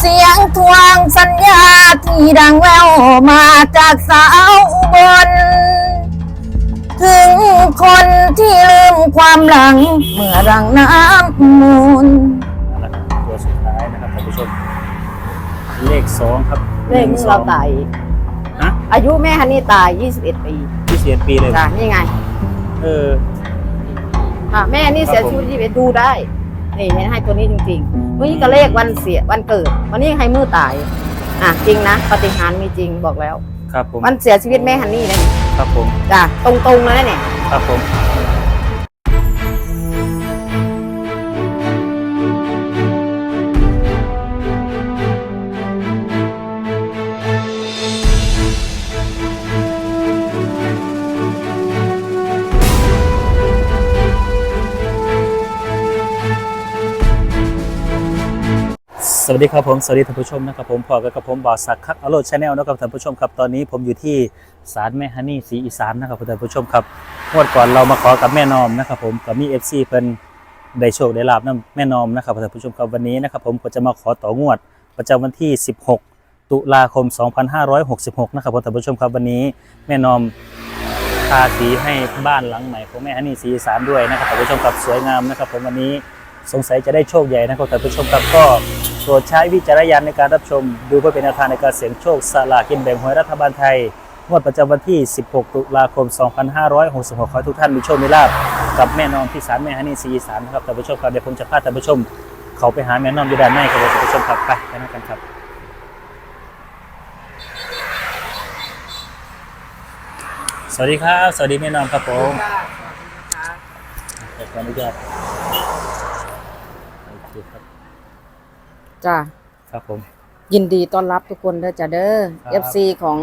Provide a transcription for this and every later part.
เสียงทวงสัญญาที่ดังแววมาจากสาวอุบลถึงคนที่ลืมความหลัง เมื่อรังน้ำมูลนั่นแหละครับตัวสุดท้ายนะครับท่านผู้ชม เลขสองครับเลขนี้เราตายฮะอายุแม่ฮันนี่ตาย 21 ปีที่เสียปีเลยจ้ะนี่ไง เอออะแม่นี่เสียชีวิตที่ไปดูได้ นี่ไม่ให้ตัวนี้จริงๆเมื่อนี้ก็เลขวันเสียวันเกิด วันนี้ให้มือตาย อะจริงนะปฏิหารย์มีจริงบอกแล้ว ครับผมวันเสียชีวิตแม่ฮันนี่นะนี่ครับผมจ้ะตรงๆเลยนะเนี่ยครับผม สวัสดีครับผมสวัสดีท่านผู้ชมนะครับผมพอกับผมบอสักคักอโรดชาแนลนะครับท่านผู้ชมครับตอนนี้ผมอยู่ที่ศาลแม่ฮันนี่ศรีอีสานนะครับท่านผู้ชมครับงวดก่อนเรามาขอกับแม่นอมนะครับผมกับมีเอฟซีเพิ่นได้โชคได้ลาบนํแม่นอมนะครับท่านผู้ชมครับวันนี้นะครับผมก็จะมาขอต่องวด ประจำวันที่ 16 ตุลาคม 2566 นะครับท่านผู้ชมครับวันนี้แม่นอมทาสีให้บ้านหลังใหม่ของแม่ฮันนี่ศรีอีสานด้วยนะครับท่านผู้ชมครับสวยงามนะครับผมวันนี้สงสัยจะได้โชคใหญ่นะครับท่านผู้ชมครับก็ รดใช้วิจารณญาณในการรับชม ดูเพื่อเป็นแนวทางในการเสี่ยงโชคสลากกินแบ่งหวยรัฐบาลไทยงวดประจำวันที่ 16 ตุลาคม 2566 ขอให้ทุกท่านมีโชค มีลาภกับแม่นอมที่ศาลแม่ฮันนี่ศรีอีสานนะครับท่านผู้ชมครับเดี๋ยวผมจะพาท่านผู้ชม เขาไปหาแม่นอมอยู่ด้านในครับท่านผู้ชมครับไปไปนั่งกันครับสวัสดีครับ สวัสดีแม่นอมครับผมขออนุญาตโอเคครับ จ้ะครับผม ยินดีต้อนรับทุกคนเด้อจ้ะเด้อ ครับ FC ของ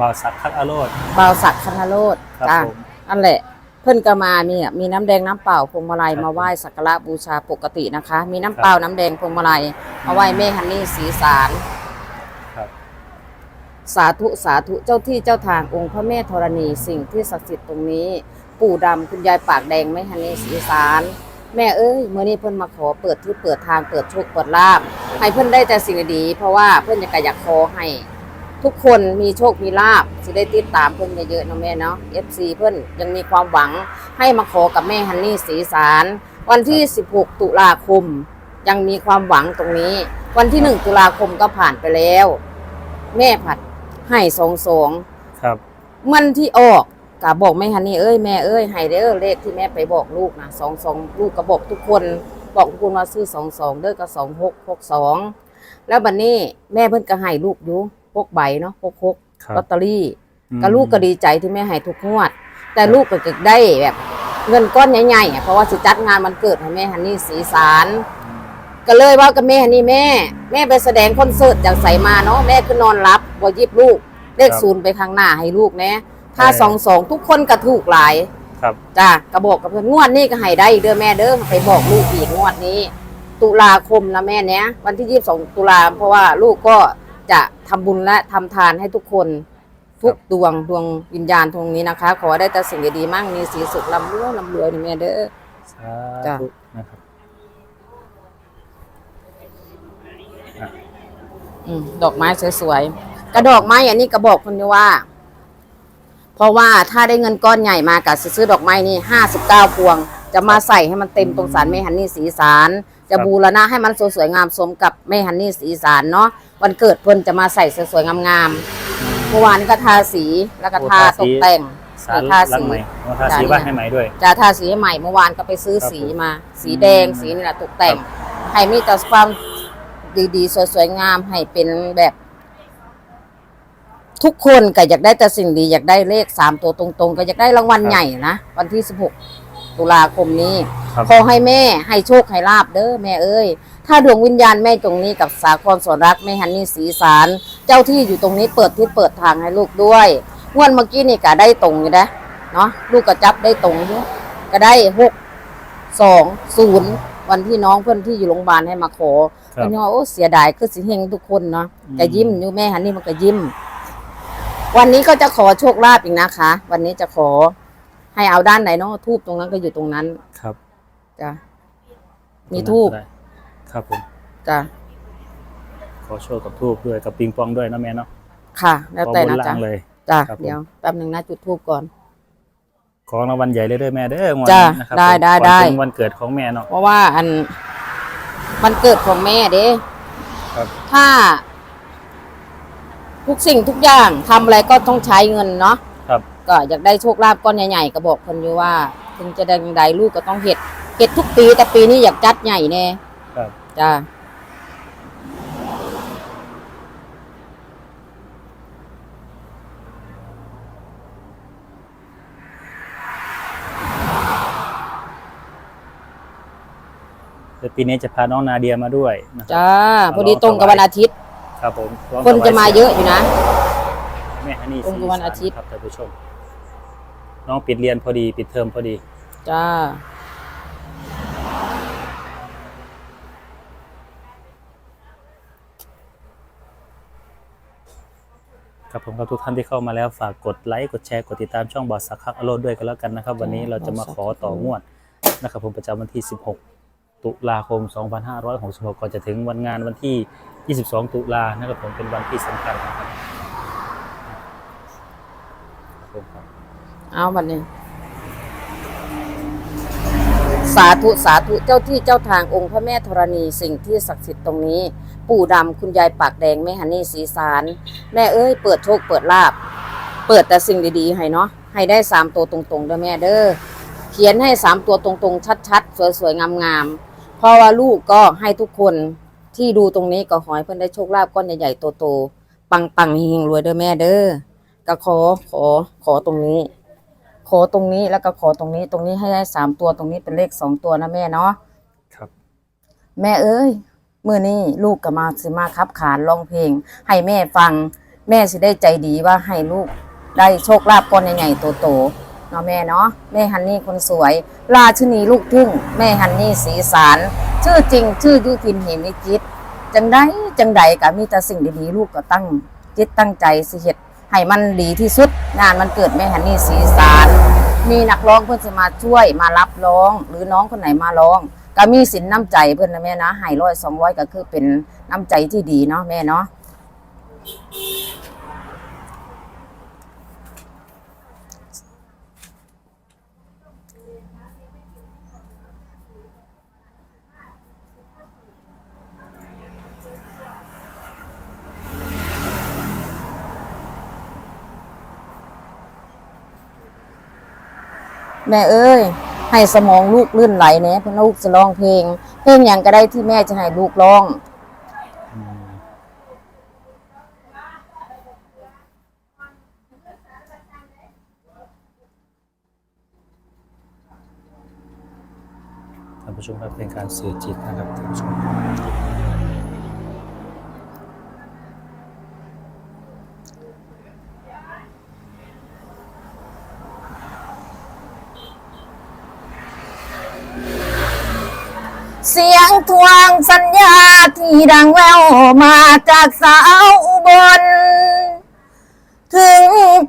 บ่าวสักคักอโรดบ่าวศักดิ์คณโรดครับจ้ะผมนั่นแหละ เพิ่นก็มามีมีน้ำแดงน้ำเปล่าพวงมาลัยครับมาไหว้สักการะบูชาปกตินะคะ มีน้ำเปล่าน้ำแดงพวงมาลัยมาไหว้แม่ฮันนี่สีสารครับ สาธุสาธุเจ้าที่เจ้าทางองค์พระแม่ธรณีสิ่งที่ศักดิ์สิทธิ์ตรงนี้ ปู่ดำคุณยายปากแดงแม่ฮันนี่สีสาร แม่เอ้ยเมื่อนี้เพิ่นมาขอเปิดที่เปิดทางเปิดโชคเปิดลาบให้เพิ่นได้แต่สิ่งดีๆเพราะว่าเพิ่นอยากอยากขอให้ ทุกคนมีโชคมีลาบสิได้ติดตามเพิ่นเยอะๆเนาะแม่เนาะ FC เพิ่นยังมีความหวังให้มาขอกับแม่ฮันนี่สีสาร วันที่ 16 ตุลาคม ยังมีความหวังตรงนี้ วันที่ 1 ตุลาคมก็ผ่านไปแล้ว แม่ผัดให้สองสองครับ มันที่ออก กะบอกแม่ฮันนี่เอ้ยแม่เอ้ยให้เด้อเลขที่แม่ไปบอกลูกนะสองสองลูกก็บอกทุกคน บอกทุกคนว่าซื้อสองสองเด้อก็สองหกหกสองแล้วบัดนนี้แม่เพิ่นก็ให้ลูกอยู่พกใบเนาะพกหกครับลอตเตอรี่อืมก็ลูกก็ดีใจที่แม่ให้ทุกงวด แต่ลูกก็จะได้แบบเงินก้อนใหญ่ๆอะเพราะว่าสิจัดงานวันเกิดให้แม่ฮันนี่สีสารก็เลยว่ากับแม่ฮันนี่แม่ แม่ไปแสดงคอนเสิร์ตจากใสมาเนาะแม่คือนอนรับบ่ยิบลูกเลขครับศูนย์ไปข้างหน้าให้ลูกแน่ ถ้าใช่สองสองทุกคนก็ถูกหลายครับจ้ะก็บอกกับเพื่อนงวดนี้ก็ให้ได้อีกเด้อแม่เด้อไปบอกลูกอีกงวดนี้ ตุลาคมนะแม่เนี้ยวันที่ยี่สิบสองตุลาเพราะว่าลูกก็จะทำบุญและทำทานให้ทุกคน ทุกดวงดวงวิญญาณตรงนี้นะคะ ขอได้แต่สิ่งดีๆมั่งมีสีสุขลำรวยลำรวยนี่แม่เด้อสาจ้ะธุนะครับอะอืมดอกไม้สวยๆกระดอกไม้อันนี้ก็บอกคนนี้ว่า เพราะว่าถ้าได้เงินก้อนใหญ่มากับซื้อดอกไม้นี่ห้าสิบเก้าพวง จะมาใส่ให้มันเต็มตรงสารแม่ฮันนี่สีสารจะบูรณะให้มันสวยๆงามสมกับแม่ฮันนี่สีสารเนาะวันเกิดเพิ่นจะมาใส่สวยๆงามๆเมื่อวานก็ทาสีแล้วก็ทาตกแต่งสารทาหลังสีใหม่เอาทาสีจ้ะบ้านให้ใหม่ด้วยจะทาสีให้ใหม่เมื่อวานก็ไปซื้อครับสีมา สีแดงอืมสีนี่แหละตกแต่งให้มีแต่ความดีๆ สวยๆงามให้เป็นแบบ ทุกคนก็อยากได้แต่สิ่งดีอยากได้เลขสามตัวตรงๆ ก็อยากได้รางวัลใหญ่นะวันที่สิบหกตุลาคมนี้ ครับ ขอให้แม่ให้โชคให้ลาบเด้อแม่เอ้ย ถ้าดวงวิญญาณแม่ตรงนี้กับสาครสอนรักแม่ฮันนี่สีสารเจ้าที่อยู่ตรงนี้เปิดที่เปิดทางให้ลูกด้วยงวดเมื่อกี้นี่ก็ได้ตรงอยู่นะเนาะลูกก็จับได้ตรงอยู่ก็ได้หกสองศูนย์วันที่น้องเพื่อนที่อยู่โรงพยาบาลให้มาขอครับก็ยังว่าโอ้เสียดายคือสิเฮงทุกคนเนาะอืมก็ยิ้มอยู่แม่ฮันนี่มันก็ยิ้ม วันนี้ก็จะขอโชคลาภอีกนะคะ วันนี้จะขอให้เอาด้านไหนเนาะทูบตรงนั้นก็อยู่ตรงนั้นครับจ้ะมีทูบได้ครับผม จ้ะขขอโชคกับทูบด้วยกับปิงปองด้วยนะแม่เนาะค่ะ แล้วแต่ขอบนะนจ๊ะล่างเลย จ้ะครับผม เดี๋ยวแป๊บหนึ่งนะจุดทูบก่อน ของรางวัลใหญ่เลยเด้วยแม่เด้องวดจ้ะนี้นะครับได้ผมได้ก่อนได้ถึงวันเกิดของแม่เนาะ เพราะว่าอันมันเกิดของแม่เด้ครับ ถ้า ทุกสิ่งทุกอย่างทำอะไรก็ต้องใช้เงินเนาะครับ ก็อยากได้โชคลาภก้อนใหญ่ๆก็บอกคนอยู่ว่า ถึงจะได้ใดลูกก็ต้องเห็ดเห็ดทุกปีแต่ปีนี้อยากจัดใหญ่แน่ครับ จ้าเดี๋ยวปีนี้จะพาน้องนาเดียมาด้วยนะครับ จ้าพอดีตรงกับวันอาทิตย์ ครับผมร้องคนจะมาถวสีงเยอะอยู่นะ แม่ฮันนี่ตรงกับวันอาทิตย์ ครับท่านผู้ชม น้องปิดเรียนพอดี ปิดเทอมพอดี จ้า ครับผมกับทุกท่านที่เข้ามาแล้วฝากกดไลค์กดแชร์กดติดตามช่องบอสสักคักอโลดด้วยกันแล้วกันนะครับ วันนี้เราจะมาขอต่องวดนะครับผมประจำวันที่ 16 ตุลาคม 2566ก่อนจะถึงวันงานวันที่ 22 ตุลานะครับผมเป็นวันที่สำคัญนะครับผมครับเอาบัดนี้ สาธุสาธุเจ้าที่เจ้าทางองค์พระแม่ธรณีสิ่งที่ศักดิ์สิทธิ์ตรงนี้ ปู่ดำคุณยายปากแดงแม่ฮันนี่สีสาร แม่เอ้ยเปิดโชคเปิดลาบ เปิดแต่สิ่งดีๆ ให้เนาะให้ได้สามตัวตรงๆเด้อแม่เด้อเขียนให้สามตัวตรงๆ ชัดๆ สวยๆงามๆเพราะว่าลูกก็ให้ทุกคน ที่ดูตรงนี้ก็ขอให้เพื่อนได้โชคลาภก้อนใหญ่ๆโตๆปังๆเฮงๆรวยเด้อแม่เด้อก็ขอขอขอตรงนี้ ขอตรงนี้แล้วก็ขอตรงนี้ ตรงนี้ให้ได้สามตัวตรงนี้เป็นเลขสองตัวนะแม่เนาะครับ แม่เอ้ยเมื่อนี้ลูกก็มาสิมาคับขานร้องเพลง ให้แม่ฟัง แม่สิได้ใจดีว่าให้ลูกได้โชคลาภก้อนใหญ่ๆโตๆ เนาะแม่เนาะแม่ฮันนี่คนสวย ราชินีลูกทุ่งแม่ฮันนี่สีสารชื่อจริง ชื่อยุพินเหมิจิต จังได้จังใดก็มีแต่สิ่งดีๆลูกก็ตั้งจิตตั้งใจสิเฮ็ดให้มันดีที่สุด งานมันเกิดแม่ฮันนี่สีสารมีนักร้องเพื่อนจะมาช่วยมารับร้อง หรือน้องคนไหนมาร้องก็มีสินน้ำใจเพื่อนนะแม่นะให้ร้อยสองร้อยก็คือเป็นน้ำใจที่ดีเนาะแม่เนาะ แม่เอ้ย ให้สมองลูกลื่นไหลเนี่ยเพื่อนลูกจะร้องเพลง เพลงอย่างก็ได้ที่แม่จะให้ลูกร้องท่านผู้ชมครับเป็นการสื่อจิตนะครับท่านผู้ชม เสียงทวงสัญญาที่ดังแววมาจากสาวอุบล ถึง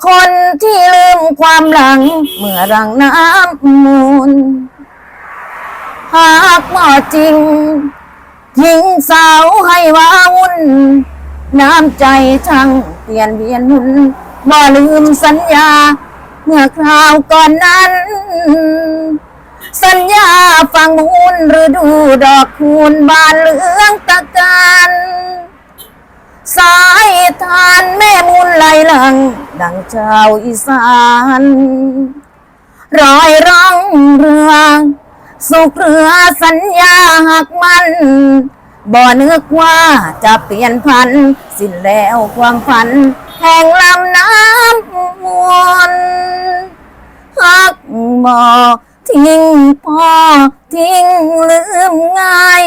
คนที่ลืมความหลัง เมื่อรังน้ำมูล หากว่าจริง ทิ้งสาวให้ว้าวุ่น น้ำใจช่างเปลี่ยนเวียนหมุนบ่ลืมสัญญา เมื่อคราวก่อนนั้น สัญญาฟังมูลหรือดูดอกคูณบานเหลืองตะการสายทานแม่มูลไหลหลัง ดังชาวอีสานรอยร้องเรืองสุกเรือสัญญาหักมันบ่นึกว่าจะเปลี่ยนพัน สิ้นแล้วความฝัน แห่งลำน้ำมวลหักบ่ ทิ้งพ่อทิ้งลืมง่าย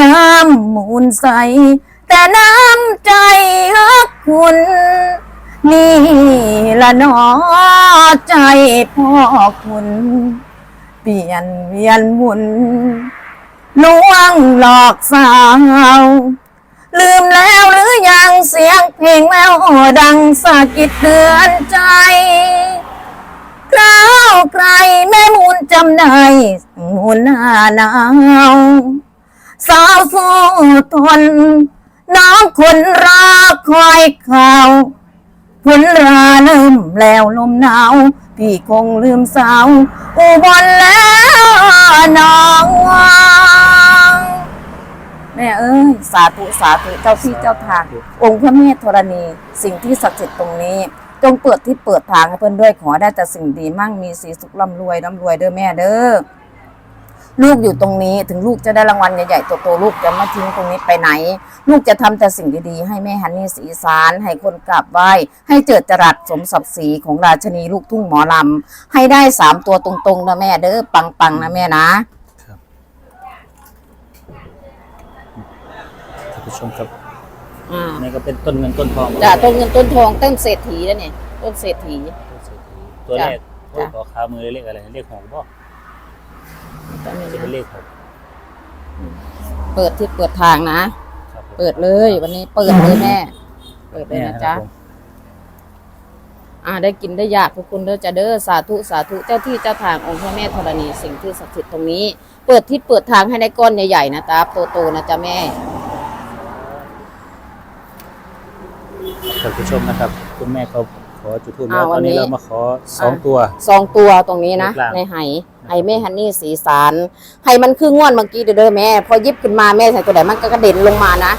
น้ำมูลใส แต่น้ำใจฮักคุณ นี่ละนอใจพ่อคุณ เปลี่ยนเวียนหมุนลวงหลอกสาว ลืมแล้วหรือยังเสียงเพลงแววดังสะกิดเตือนใจ คราวใครแม่มูลจำได้มูลหน้าหนาวสาวโซทน น้องคนรอคอยข่าวฝนราเริ่มแล้วลมหนาว พี่คงลืมสาว อุบลแล้วน้องแม่เอ้ย สาธุ สาธุ เจ้าที่เจ้าทาง องค์พระแม่ธรณี สิ่งที่ศักดิ์สิทธิ์ตรงนี้ งเปิดที่เปิดทางให้เพิ่นด้วยขอได้แต่สิ่งดีมั่งมีสีสุขร่ำรวยร่ำรวยเด้อแม่เด้อลูกอยู่ตรงนี้ถึงลูกจะได้รางวัลใหญ่ๆโตๆลูกจะไม่ทิ้งตรงนี้ไปไหน ลูกจะทำแต่สิ่งดีๆ ให้แม่ฮันนี่สีสาร ให้คนกราบไหว้ให้เจิดจรัสสมศักดิ์ศรีของราชนีลูกทุ่งหมอลำให้ได้สามตัวตรงๆนะแม่เด้อปังๆนะแม่นะท่านผู้ชมครับ อ่านี่ก็เป็นต้นเงินต้นทองจ้ะต้นเงินต้นทองต้นเศรษฐีแล้วเนี่ยต้นเศรษฐี ตัวเลขจ้ะโอ้ยขอขามือเลขอะไรเลขหกบ่ต้นนี้จะเป็นนะเลขหกเปิดที่เปิดทางนะครับผมเปิดเลยวันนี้เปิดเลยแม่ เปิดเลยนะจ๊ะครับผมอ่าได้กินได้ยากทุกคนเด้อจะเด้อสาธุสาธุเจ้าที่เจ้าทางองค์พระแม่ธรณีสิ่งที่ศักดิ์สิทธิ์ตรงนี้ เปิดที่เปิดทางให้ได้ก้อนใหญ่ๆนะจ๊ะโตๆนะจ๊ะแม่ ท่านผู้ชมนะครับ คุณแม่เขาขอจุดทูบแล้วอ่าตวัอนนนี้นี้ เรามาขอสองตัว สองตัวตรงนี้นะ เลขล่าง ในไหไหแม่ฮันนี่สีสารไหมันคือง่วนเมื่อกี้เด้อเด้อแม่ พอหยิบขึ้นมาแม่ใส่ตัวไหนมันก็กระเด็นลงมานะ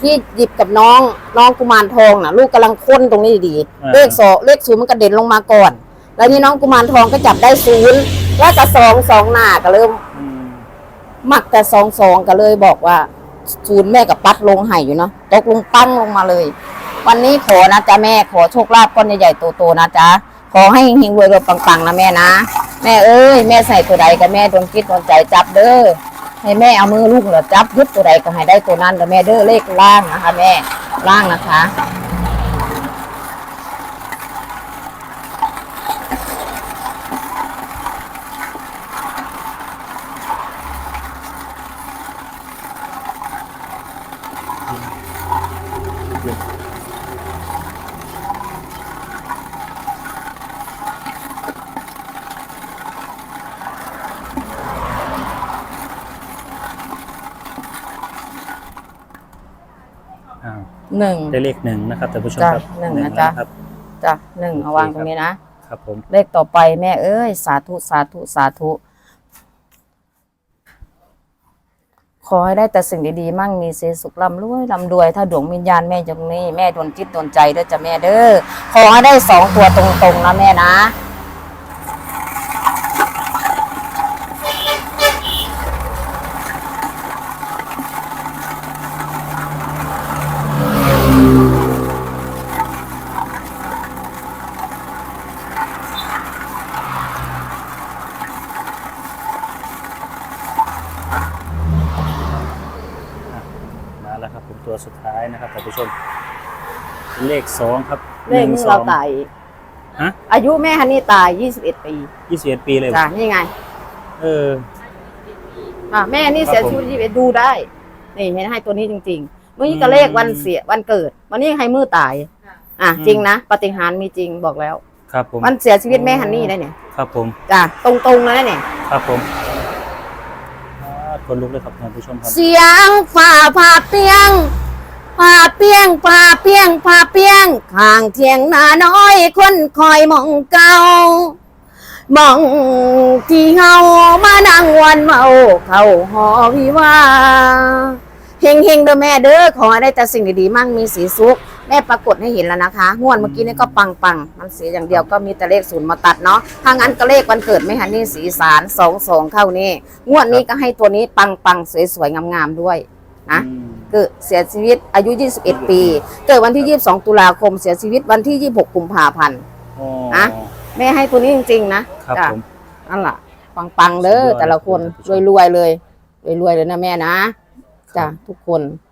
ที่หยิบกับน้องน้องกุมารทองนะลูกกำลังค้นตรงนี้ดีๆเลขสองเลขศูนย์มันกระเด็นลงมาก่อน แล้วนี่น้องกุมารทองก็จับได้ศูนย์แล้วก็สองสองหน้าก็เริ่ม อืมมักแต่สองสองก็เลยบอกว่าศูนย์แม่กับปัดลงไห่อยู่เนาะตกลงปั้งลงมาเลย วันนี้ขอนะจ๊ะแม่ขอโชคลาภก้อนใหญ่ๆโตๆนะจ๊ะขอให้หิงๆรวยๆปังๆนะแม่นะ แม่เอ้ยแม่ใส่ตัวใดกับแม่โดนคิดโดนใจจับเด้อให้แม่เอามือลูกเหรอจับยึดตัวใดก็ให้ได้ตัวนั้นเด้อแม่เด้อเลขล่างนะคะ แม่ล่างนะคะ ได้เลขหนึ่งนะครับท่านผู้ชมจ้ะครับหนึ่งนะจ๊ะ ครับ จ้ะหนึ่งเอาวางตรงนี้นะ ครับผม เลขต่อไปแม่เอ้ย สาธุสาธุสาธุ ขอให้ได้แต่สิ่งดีๆ มั่งมีสีสุขร่ำรวยร่ำรวย ถ้าดวงวิญญาณแม่อยู่ตรงนี้ แม่โดนจิตโดนใจเด้อจ้ะแม่เด้อขอให้ได้สองตัวตรงๆนะแม่นะ มาแล้วครับผมตัวสุดท้ายนะครับท่านผู้ชม เลขสองครับเลขนี้เราตายฮะอายุแม่ฮันนี่ตาย21ปียี่สิบเอ็ดปีเลยจ้ะนี่ไง เอออะแม่ฮันนี่เสียชีวิต21ดูได้ นี่เห็นให้ตัวนี้จริงๆเมื่อนี้ก็เลขวันเสียวันเกิด วันนี้ให้มือตาย อะจริงนะปาฏิหารย์มีจริงบอกแล้ว ครับผมวันเสียชีวิตแม่ฮันนี่ได้เนี่ยครับผมจ้ะตรงๆเลยเนี่ยครับผมอ่าคนลุกเลยครับท่านผู้ชมครับ เสียงฝ่าผ่าเปียง ผ่าเปียงผ่าเปียงผ่าเปียงข้างเทียงนาน้อยคนคอยมองเก่ามองที่เฮามานั่งวันเมาเข้าหอวิวาเฮงเฮงเด้อแม่เด้อขอให้ได้แต่สิ่งดีๆมั่งมีสีสุขแม่ปรากฏให้เห็นแล้วนะคะงวดเมื่อกี้นี่ก็ปังปังมันสีอย่างเดียวก็มีแต่เลขศูนย์มาตัดเนาะถ้างั้นก็เลขวันเกิดไม่ฮันนี่สีสารสองสองเข้านี่งวดนี้ก็ให้ตัวนี้ปังปังสวยๆงามๆด้วยนะ เกิดเสียชีวิตอายุ 21 ปี เกิดวันที่ 22 ตุลาคม เสียชีวิตวันที่ 26 กุมภาพันธ์อ๋ออะแม่ให้ตัวนี้จริง ๆ นะครับจ้ะผม นั่นล่ะปังๆเด้อสุดยอดแต่ละคนสุดยอดรวยๆเลยรวยๆเลยนะแม่นะจ้ะทุกคนอืม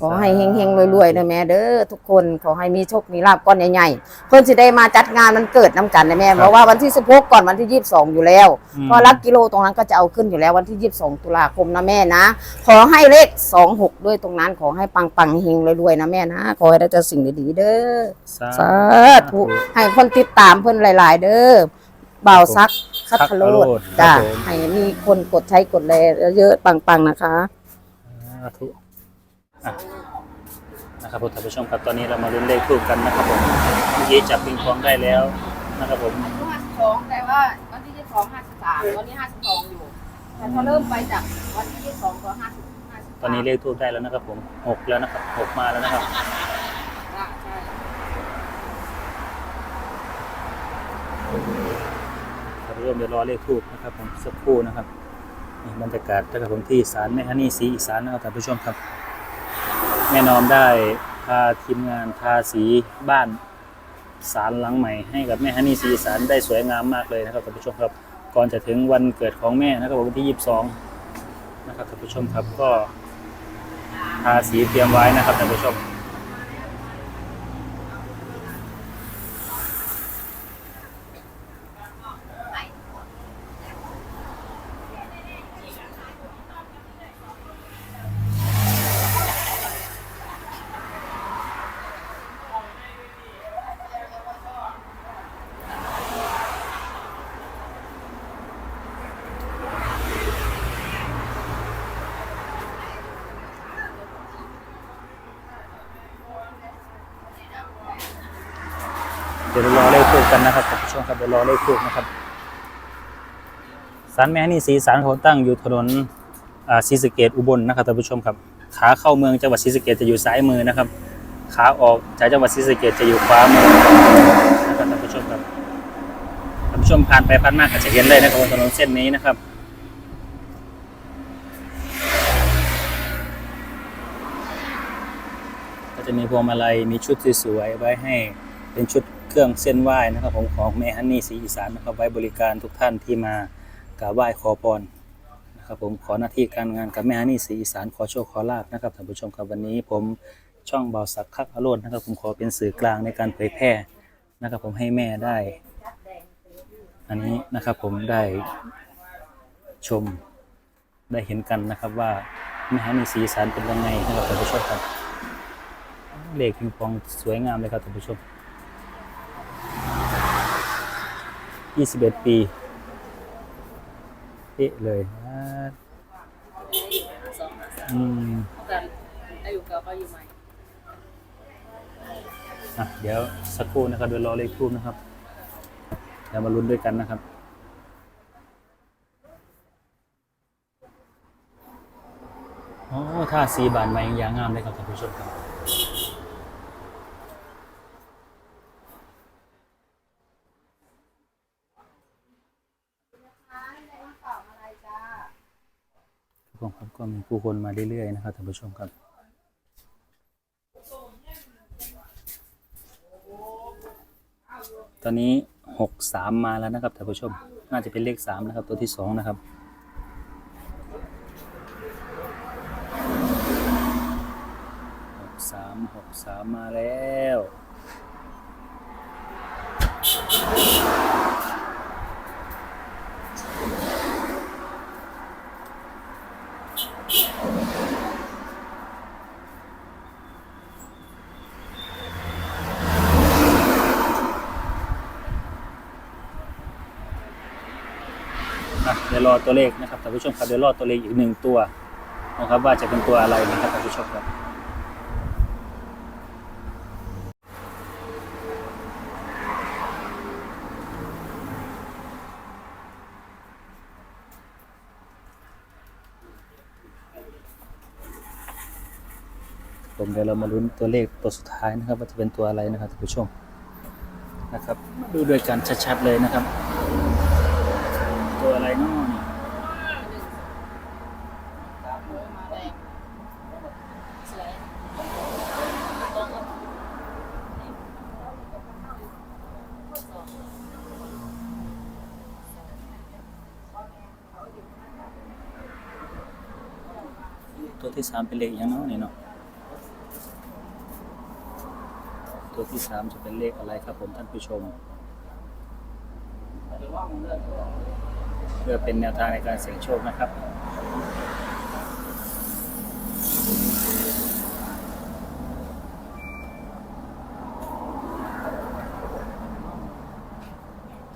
ขอให้เฮงๆรวยๆนะแม่เด้อทุกคนขอให้มีโชคมีลาบก้อนใหญ่ๆเพิ่นสิได้มาจัดงานมันเกิดน้ำกันนะแม่เพราะว่าวันที่16ก่อนวันที่22อยู่แล้วมพอรักกิโลตรงนั้นก็จะเอาขึ้นอยู่แล้ววันที่22ตุลาคมนะแม่นะ ขอให้เลข26ด้วยตรงนั้นขอให้ปังปังๆเฮงๆรวยๆนะแม่นะขอให้ได้เจอสิ่งดีๆเด้อสาธุให้คนติดตามเพิ่นหลาย ๆ เด้อบ่าวซักคัทโลดจ้ะให้มีคนกดใช้กดแลเยอะๆปังๆนะคะสาธุ อะนะครับผมท่านผู้ชมครับตอนนี้เรามาลุ้นเลขทูบกันนะครับผมเมื่อกี้จับปิงปองได้แล้วนะครับผมอายุห้าสิบสองแต่ว่าวันที่ยี่สิบสองห้าสิบสามวันนี้ห้าสิบสองอยู่ แต่พอเริ่มไปจากวันที่ยี่สิบสองก็ห้าสิบห้าสิบตอนนี้เลขทูบได้แล้วนะครับผมหกแล้วนะครับหกมาแล้วนะครับอ่าใช่เราเริ่มเดี๋ยวรอเลขทูบนะครับผมสักครู่นะครับนี่บรรยากาศนะครับผมที่ศาลแม่ฮันนี่สีอีสานนะครับท่านผู้ชมครับ แม่นอมได้พาทีมงานทาสีบ้านศาลหลังใหม่ให้กับแม่ฮันนี่สีสารได้สวยงามมากเลยนะครับท่านผู้ชมครับ ก่อนจะถึงวันเกิดของแม่นะครับวันที่ 22 นะครับท่านผู้ชมครับก็ทาสีเตรียมไว้นะครับท่านผู้ชม ดี๋ยวรอเลขทูบกันนะครับท่านผู้ชมครับเดี๋ยวรอเลขทูบนะครับศาลแม่นี่สีสานเขาตั้งอยู่ถนนอ่าศรีสะเกดอุบลนะครับท่านผู้ชมครับ ขาเข้าเมืองจังหวัดศรีสะเกดจะอยู่ซ้ายมือนะครับ ขาออกจากจังหวัดศรีสะเกดจะอยู่ขวามือนะครับท่านผู้ชมครับท่านผู้ชมผ่านไปผ่านมาก็จะเห็นเลยนะครับบนถนนเส้นนี้นะครับก็จะมีพวงมาลัยมีชุดสวยๆไว้ให้ เป็นชุดเครื่องเส้นไหว้นะครับผมของแม่ฮันนี่สีอีสานนะครับไว้บริการทุกท่านที่มากราบไหว้ขอพรนะครับผมขอหน้าที่การงานกับแม่ฮันนี่สีอีสานขอโชคขอลาบนะครับท่านผู้ชมครับวันนี้ผมช่องเบาสักคักอโรดนะครับผมขอเป็นสื่อกลางในการเผยแพร่นะครับผมให้แม่ได้ อันนี้นะครับผมได้ชมได้เห็นกันนะครับว่าแม่ฮันนี่สีอีสานเป็นยังไงนะครับท่านผู้ชมครับเลขปิงปองสวยงามเลยครับท่านผู้ชม 21ปีเป๊ะเลยอ่าอืมอายุเก่าก็อยู่ใหม่อะเดี๋ยวสักครู่นะครับเดี๋ยวรอเลขทูบนะครับ เดี๋ยวมาลุ้นด้วยกันนะครับโอ้ท่าสีบานไม้ยังยางงามเลยครับท่านผู้ชมครับ ครับก็มีผู้คนมาเรื่อยๆนะครับท่านผู้ชมครับตอนนี้หกสามมาแล้วนะครับท่านผู้ชม น่าจะเป็นเลขสามนะครับ ตัวที่สองนะครับ หกสามหกสามมาแล้ว รอตัวเลขนะครับท่านผู้ชมครับเดี๋ยวรอตัวเลขอีกหนึ่งตัวนะครับ ว่าจะเป็นตัวอะไรนะครับท่านผู้ชมครับผมเดี๋ยวเรามาลุ้นตัวเลขตัวสุดท้ายนะครับ ว่าจะเป็นตัวอะไรนะครับท่านผู้ชมนะครับ ดูด้วยกันชัดๆเลยนะครับ ตัวอะไรเนาะนี่ มาแรงสวย ตัวที่ สามเป็นเลขยังเนาะนี่เนาะตัวที่สามจะเป็นเลขอะไรครับผมท่านผู้ชม เพื่อเป็นแนวทางในการเสี่ยงโชคนะครับ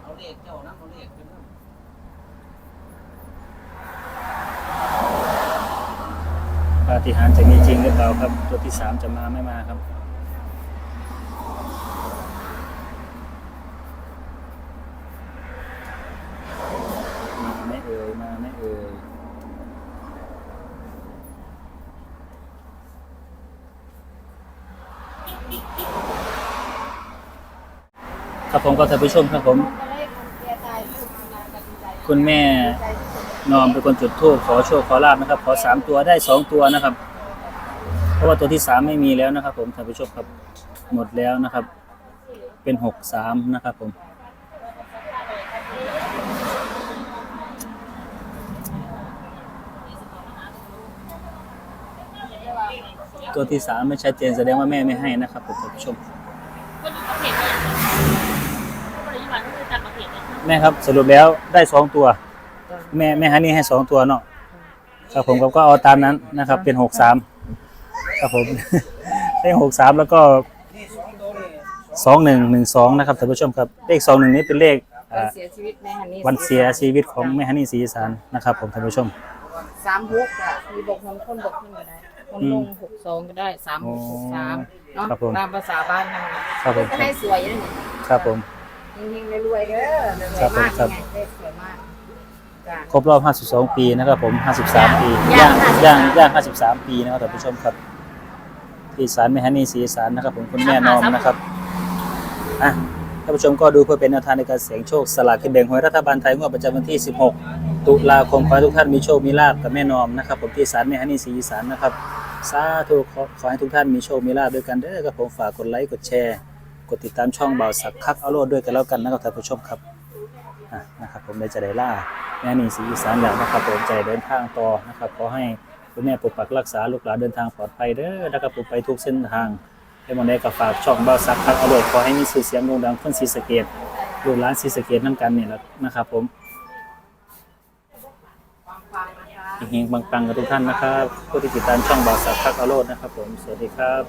เอาเลขเจ้านะเอาเลขขึ้นนะ ทา ฏิหาริย์จะมีจริงหรือเปล่าครับ ตัว ที่สามจะมาไม่มาครับ มาไม่เอ่ยมาไม่เอ่ยครับผมก็ท่านผู้ชมครับผม คุณแม่นอมเป็นคนจุดธูปขอโชคขอลาบนะครับ ขอสามตัวได้สองตัวนะครับ ราะว่าตัวที่สามไม่มีแล้วนะครับ ผมท่านผู้ชมครับหมดแล้วนะครับ เป็นหกสามนะครับผมตัวที่สามไม่ชัดเจนแสดงว่าแม่ไม่ให้นะครับผมท่านผู้ชมก็ดูประเภทเลยก็บริวารก็คือจัดประเภทเลยแม่ครับสรุปแล้วได้สองตัว แม่แม่ฮันนี่ให้สองตัวเนาะครับผมก็เอาตามนั้นนะครับ เป็นหกสาม ครับผมได้หกสามแล้วก็นี่สองตัวนี่สองหนึ่งหนึ่งสองนะครับท่านผู้ชมครับ เลขสองหนึ่งนี้เป็นเลขวัอ่านเสียชีวิตแม่ฮันนี่วันเสียชีวิตของแม่ฮันนี่ศรีอีสานนะครับ ผมท่านผู้ชมสามหกอะมีบกคนคนบกขึ้นก็ได้คนอืมลงหกสองก็ได้สามหกหกสามเนาะครับผมตามภาษาบ้านนั่นครับผมก็ให้สวยนะนี่ครับผมเฮงๆรวยๆเด้อรวยครับผมมากครับไงได้สวยมากจ้ะครบรอบ 52 ปีนะครับผม 53 ปี ย่าย่างง53ย่างย่าง 53 ปีนะครับท่านผู้ชมครับ ที่ศาลแม่ฮันนี่ศรีอีสานนะครับผมคุณแม่นอมนะครับอะท่านผู้ชมก็ดูเพื่อเป็นแนวทางในการเสี่ยงโชคสลากกินแบ่งหวยรัฐบาลไทยงวดประจำวันที่ 16 ตุลาคมขอให้ทุกท่านมีโชคมีลาบกับแม่นอมนะครับผมที่ศาลแม่ฮันนี่ศรีอีสานนะครับสาธุขอขอให้ทุกท่านมีโชคมีลาบด้วยกันเด้อครับผมฝากกดไลค์กดแชร์ กดติดตามช่องเบาสักคักเอาโลดด้วยกันแล้วกันนะครับท่านผู้ชมครับอะนะครับผมได้จะได้ล่าแม่นี่สีอีสานแล้วนะครับผมใจเดินทางต่อนะครับขอให้ คุณแม่ปกปักรักษาลูกหลานเดินทางปลอดภัยเด้อนะครับผมไปทุกเส้นทางให้มองได้กับฝากช่องบ้าซักคักเอาโลยขอให้มีสื่อเสียงโด่งดังคนศรีสะเกดลูกหลานศรีสะเกดน้ำกันเนี่แหละนะครับผมฟังๆนะคะเฮงๆปังๆกับทุกท่านนะครับผู้ที่ติดตามช่องบ่าวสักพักอโรดนะครับผม สวัสดีครับ